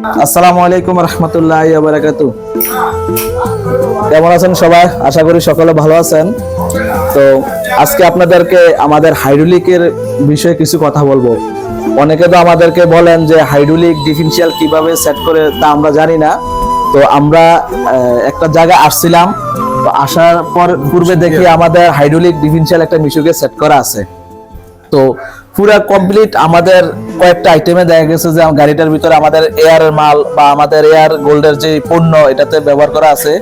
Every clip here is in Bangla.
আসসালামু আলাইকুম রহমতুল্লাহ বারাকাতু। কেমন আছেন সবাই? আশা করি সকলে ভালো আছেন। তো আজকে আপনাদেরকে আমাদের হাইড্রোলিকের বিষয়ে কিছু কথা বলব। অনেকে তো আমাদেরকে বলেন যে হাইড্রোলিক ডিফারেন্সিয়াল কীভাবে সেট করে তা আমরা জানি না। তো আমরা একটা জায়গায় আসছিলাম। তো আসার পর পূর্বে দেখি আমাদের হাইড্রোলিক ডিফারেন্সিয়াল একটা মিশুকে সেট করা আছে। তো পুরা কমপ্লিট আমাদের কয়েকটা আইটেমে দেখা গেছে যে গাড়িটার ভিতরে আমাদের এয়ার মাল বা আমাদের এয়ার গোল্ডের যে পণ্য এটাতে ব্যবহার করা আছে।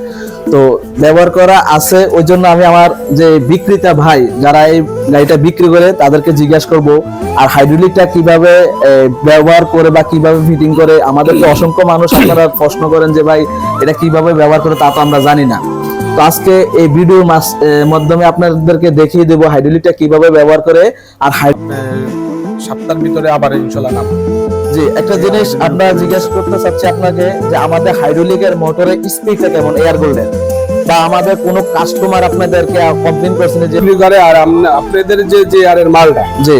তো ব্যবহার করা আছে, ওই জন্য আমি আমার যে বিক্রেতা ভাই, যারা এই গাড়িটা বিক্রি করে, তাদেরকে জিজ্ঞাসা করব, আর হাইড্রোলিকটা কীভাবে ব্যবহার করে বা কীভাবে ফিটিং করে? আমাদেরকে অসংখ্য মানুষ আপনারা প্রশ্ন করেন যে ভাই, এটা কীভাবে ব্যবহার করে তা তো আমরা জানি না। তো আজকে এই এ, মাধ্যমে আপনাদেরকে দেখিয়ে দেবো হাইড্রোলিকটা কীভাবে ব্যবহার করে আর সপ্তাহের ভিতরে আবার ইনশাল্লাহ নাম। জি একটা জিনিস আপনারা জিজ্ঞেস করতে চাচ্ছি আপনাকে যে আমাদের হাইড্রোলিকের মোটরের স্পিডটা কেমন এয়ার গোল্ডের বা আমাদের কোনো কাস্টমার আপনাদেরকে কমপ্লেন করছেন যে বিক্রি করে আর আপনাদের যে যে আর এর মালটা জি।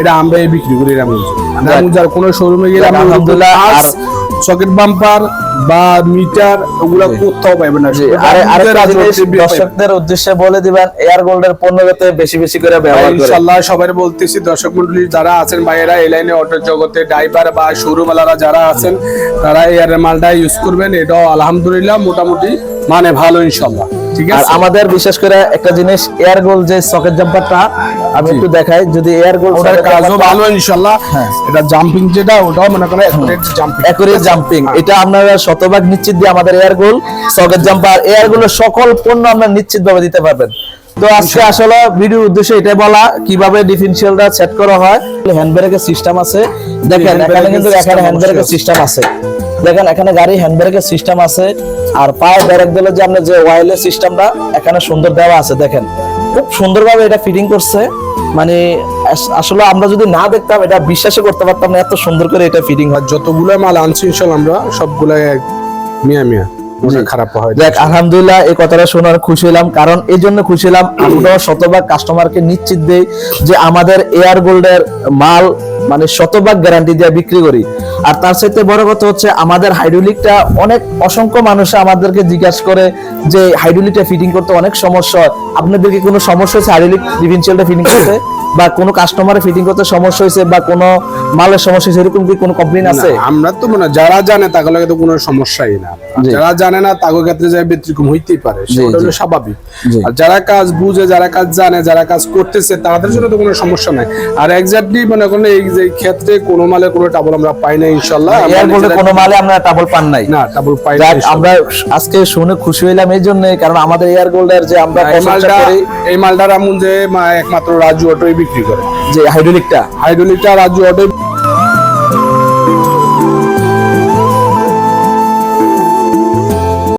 এটা আমরা বিক্রি করি রামগঞ্জ রামগঞ্জের কোনো শোরুমে গেলে আলহামদুলিল্লাহ, আর সকেট বাম্পার বা মিটার ওগুলা কোথাও পাবে না। দর্শকদের উদ্দেশ্যে বলে দিবেন এয়ার গোল্ডের পণ্য যাতে বেশি বেশি করে ব্যবহার করে। ইনশাল্লাহ সবাই বলতেছি দর্শক মন্ডলী যারা আছেন ভাইয়েরা এই লাইনে অটো জগতে ড্রাইভার বা শোরুমওয়ালারা যারা আছেন তারা এয়ার মালটা ইউজ করবেন। এটাও আলহামদুলিল্লাহ মোটামুটি মানে ভালো ইনশাল্লাহ আর আমাদের বিশেষ করে একটা জিনিস এয়ার গোল্ড যে সকেট জাম্পারটা আমি একটু দেখাই যদি এয়ার গোল্ড ওটার কাজও ভালো ইনশাল্লাহ হ্যাঁ। এটা জাম্পিং যেটা ওটাও মনে করেন জাম্পিং একুরে জাম্পিং এটা আপনারা শতভাগ নিশ্চিত দিয়ে আমাদের air gold socket jumper air গোলের সকল পণ্য আপনারা নিশ্চিত ভাবে দিতে পারবেন। তো আজকে আসলে ভিডিওর উদ্দেশ্য এটাই বলা কীভাবে ডিফারেন্সিয়ালটা সেট করা হয়। হ্যান্ড ব্রেকের সিস্টেম আছে। দেখেন এখানে কিন্তু এখানে হ্যান্ড ব্রেকের সিস্টেম আছে। দেখেন এখানে গাড়ি হ্যান্ড ব্রেকের সিস্টেম আছে। আর পায়ে ব্রেক দিলে যে আপনার যে ওয়াইলের সিস্টেমটা এখানে সুন্দর দেওয়া আছে দেখেন। খুব সুন্দরভাবে এটা ফিটিং করছে। মানে আসলে আমরা যদি না দেখতাম এটা বিশ্বাসই করতে পারতাম না এত সুন্দর করে এটা ফিটিং হয়। যতগুলো মাল আনছি ইনশাল্লাহ আমরা সবগুলো মিয়া মিয়া খারাপ হয়। দেখ আলহামদুলিল্লাহ এই কথাটা শোনার খুশি হলাম কারণ এই জন্য খুশি হলাম আমরা শতভাগ কাস্টমারকে নিশ্চিত দেই যে আমাদের এয়ার গোল্ডের মাল মানে শতভাগ গ্যারান্টি দিয়ে বিক্রি করি। আর তার সাথে বড় কথা হচ্ছে আমাদের হাইড্রোলিকটা অনেক অসংখ্য মানুষ আমাদেরকে জিজ্ঞাসা করে যে হাইড্রোলিকটা ফিটিং করতে অনেক সমস্যা হয়। আপনাদেরকে কোনো সমস্যা হয়েছে হাইড্রোলিক ডিফেন্সিয়ালটা ফিটিং করতে? বা কোনো কাস্টমারে ফিটিং করতে সমস্যা হয়েছে? বা কোনো মালের সমস্যা এরকম কি কোনো কমপ্লেন আছে? আমরা তো মনে যারা জানে তাগুলো তো কোনো সমস্যাই না। যারা জানে না তাগো ক্ষেত্রে যে ব্যতিক্রম হইতেই পারে সেটা হলো স্বাভাবিক। আর যারা কাজ বুঝে যারা কাজ জানে যারা কাজ করতেছে তাদের জন্য তো কোনো সমস্যা নাই। আর এক্স্যাক্টলি মনে করেন এই যে ক্ষেত্রে কোনো মালে কোনো টাবল আমরা পাই না ইনশাল্লাহ আমরা গোল্ডের কোনো মালে আমরা টাবল পান নাই। না টাবল পাই না আমরা আজকে শুনে খুশি হইলাম এই জন্য কারণ আমাদের এয়ার গোল্ডের যে আমরা এই মালটা করি এই মালটার এমন যে একমাত্র রাজু অটোই বিক্রি করে। যে হাইড্রোলিকটা হাইড্রোলিকটা রাজু অটোই